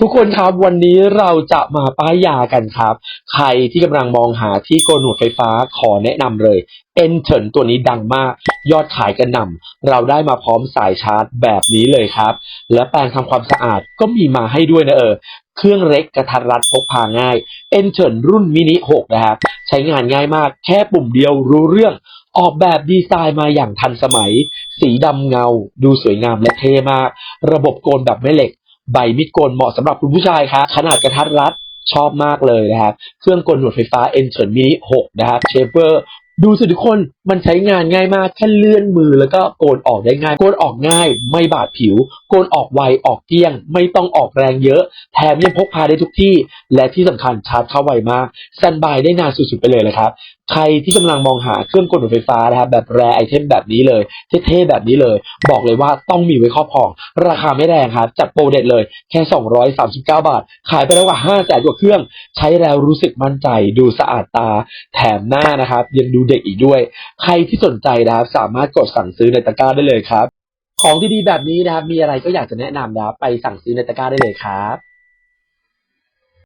ทุกคนครับวันนี้เราจะมาป้ายยากันครับ ใครที่กำลังมองหาที่โกนหนวดไฟฟ้าขอแนะนำเลยเอ็นเถิร์นตัวนี้ดังมาก ยอดขายกันหนำเราได้มาพร้อมสายชาร์จแบบนี้เลยครับ และแปรงทำความสะอาดก็มีมาให้ด้วยนะเออ เครื่องเล็กกระทัดรัดพกพาง่ายเอ็นเถิร์นรุ่นมินิ 6 นะครับ ใช้งานง่ายมาก แค่ปุ่มเดียวรู้เรื่องออกแบบดีไซน์มาอย่างทันสมัย สีดำเงา ดูสวยงามและเท่มาก ระบบโกนแบบแม่เหล็ก ใบมิดโกนเหมาะสำหรับคุณผู้ชายครับขนาดกระทัดรัดชอบมากเลยนะครับ เครื่องกนหนวดไฟฟ้า e n t e r Mini 6 นะครับเชฟเวอร์ ดูสิทุกคนมันใช้งานง่ายมากแค่เลื่อนมือแล้วก็โกนออกได้ง่าย โกนออกง่าย ไม่บาดผิว โกนออกไวออกเกลี้ยง ไม่ต้องออกแรงเยอะ แถมยังพกพาได้ทุกที่ และที่สำคัญชาร์จเข้าไวมากสแตนบายได้นานสุดๆไปเลยนะครับ ใครที่กำลังมองหาเครื่องกดหนวดไฟฟ้านะครับแบบแรไอเทมแบบนี้เลยเท่ๆแบบนี้เลย บอกเลยว่าต้องมีไว้ครอบครอง ราคาไม่แรงครับจัดโปรเด็ดเลยแค่ 239 บาท ขายไปแล้วกว่า5แสนกว่าเครื่อง ใช้แล้วรู้สึกมั่นใจ ดูสะอาดตา แถมหน้านะครับยังดูด็กอีกด้วย ใครที่สนใจนะครับสามารถกดสั่งซื้อในตะกร้าได้เลยครับ ของดีๆแบบนี้นะครับ มีอะไรก็อยากจะแนะนำนะครับไปสั่งซื้อในตะกร้าได้เลยครับ